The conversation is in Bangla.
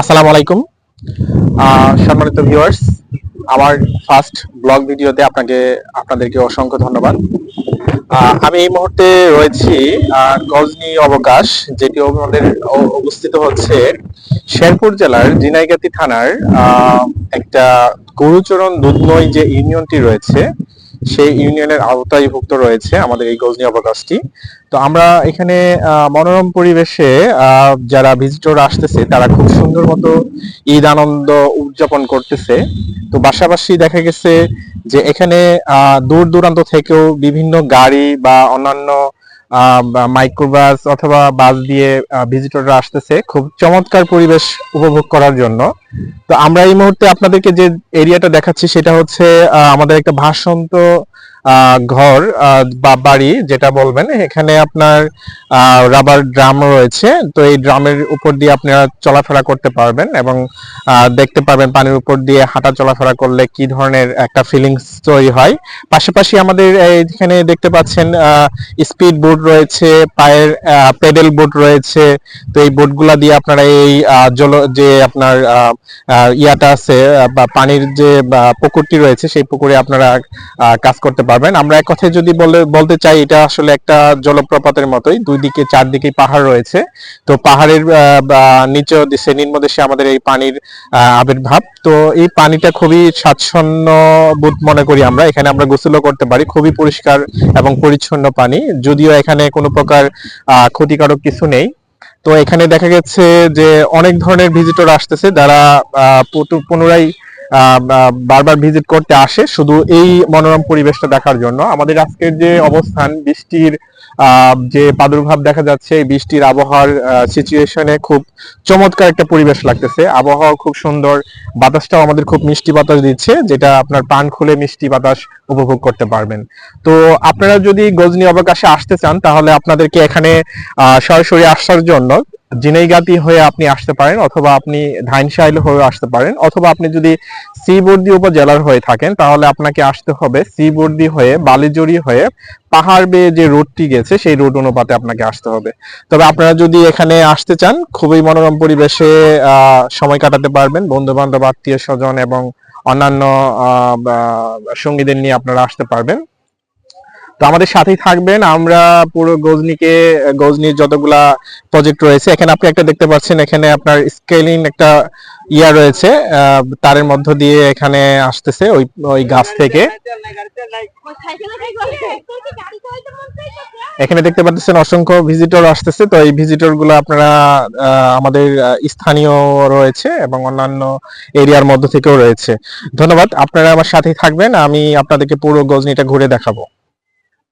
আসসালামু আলাইকুম। সম্মানিত ভিউয়ার্স আমার ফার্স্ট ব্লগ ভিডিওতে আপনাকে, আপনাদেরকে অসংখ্য ধন্যবাদ। আমি এই মুহূর্তে রয়েছি গজনী অবকাশ, যেটি আমাদের অবস্থিত হচ্ছে শেরপুর জেলার জিনাইগাতি থানার একটা গরুচরণ দুধনই যে ইউনিয়নটি রয়েছে সেই ইউনিয়নের আওতায় ভুক্ত রয়েছে আমাদের এই গজনী অবকাশটি। তো আমরা এখানে মনোরম পরিবেশে যারা ভিজিটর আসতেছে, তারা খুব সুন্দর মতো ঈদ আনন্দ উদযাপন করতেছে। তো পাশাপাশি দেখা গেছে যে এখানে দূর দূরান্ত থেকেও বিভিন্ন গাড়ি বা অন্যান্য মাইক্রোবাস অথবা বাস দিয়ে ভিজিটররা আসতেছে খুব চমৎকার পরিবেশ উপভোগ করার জন্য। তো আমরা এই মুহূর্তে আপনাদেরকে যে এরিয়াটা দেখাচ্ছি সেটা হচ্ছে আমাদের একটা ভাসন্ত ঘর বা বাড়ি যেটা বলবেন, এখানে আপনার রাবার ড্রাম রয়েছে। তো এই ড্রামের উপর দিয়ে আপনারা চলাফেরা করতে পারবেন এবং দেখতে পারবেন পানির উপর দিয়ে হাঁটা চলাফেরা করলে কি ধরনের একটা ফিলিংস তৈরি হয়। পাশাপাশি আমাদের এখানে দেখতে পাচ্ছেন স্পিড বোট রয়েছে, পায়ের পেডেল বোট রয়েছে। তো এই বোটগুলা দিয়ে আপনারা এই জল, যে আপনার ইয়াটা আছে বা পানির যে পুকুরটি রয়েছে, সেই পুকুরে আপনারা কাজ করতে পারবেন। আমরা এক কথায় যদি বলে, বলতে চাই, এটা আসলে একটা জলপ্রপাতের মতোই। দুই দিকে চারদিকে পাহাড় রয়েছে। তো পাহাড়ের নিচ দেশে নিম্ন দেশে আমাদের এই পানির আবির্ভাব। তো এই পানিটা খুবই স্বাচ্ছন্ন বোধ মনে করি আমরা। এখানে আমরা গোসলও করতে পারি। খুবই পরিষ্কার এবং পরিচ্ছন্ন পানি। যদিও এখানে কোনো প্রকার ক্ষতিকারক কিছু নেই। তো এখানে দেখা গেছে যে অনেক ধরনের ভিজিটর আসতেছে। যারা পুনরায় বারবার ভিজিট করতে আসে। শুধু এই মনোরম পরিবেশটা দেখার জন্য। আমাদের আজকের যে অবস্থান, বৃষ্টির যে প্রাদুর্ভাব দেখা যাচ্ছে বৃষ্টির আবহাওয়ার সিচুয়েশনে খুব চমৎকার একটা পরিবেশ লাগতেছে। আবহাওয়া খুব সুন্দর, বাতাসটাও আমাদের খুব মিষ্টি বাতাস দিচ্ছে, যেটা আপনার প্রাণ খুলে মিষ্টি বাতাস উপভোগ করতে পারবেন। তো আপনারা যদি গজনী অবকাশে আসতে চান, তাহলে আপনাদেরকে এখানে সরাসরি আসার জন্য জিনাইগাতি হয়ে আপনি আসতে পারেন, অথবা আপনি ধাইনশাইল হয়ে আসতে পারেন, অথবা আপনি যদি শ্রীবর্দী উপজেলার হয়ে থাকেন, তাহলে আপনাকে আসতে হবে শ্রীবর্দী হয়ে, বালিজড়ি হয়ে পাহাড় বেয়ে যে রোডটি গেছে, সেই রোড অনুপাতে আপনাকে আসতে হবে। তবে আপনারা যদি এখানে আসতে চান, খুবই মনোরম পরিবেশে সময় কাটাতে পারবেন। বন্ধু বান্ধব আত্মীয় স্বজন এবং অন্যান্য সঙ্গীদের নিয়ে আপনারা আসতে পারবেন। আমাদের সাথেই থাকবেন। আমরা পুরো গজনিকে, গজনির যতগুলা প্রজেক্ট রয়েছে, এখানে আপনি একটা দেখতে পাচ্ছেন, এখানে আপনার স্কেলিং একটা ইয়া রয়েছে তারের মধ্য দিয়ে এখানে আসতেছে ওই ওই গাছ থেকে। এখানে দেখতে পাচ্ছেন অসংখ্য ভিজিটর আসতেছে, তো এই ভিজিটরগুলো আপনারা আমাদের স্থানীয় রয়েছে এবং অন্যান্য এরিয়ার মধ্য থেকেও রয়েছে। ধন্যবাদ, আপনারা আমার সাথেই থাকবেন, আমি আপনাদেরকে পুরো গজনিটা ঘুরে দেখাবো।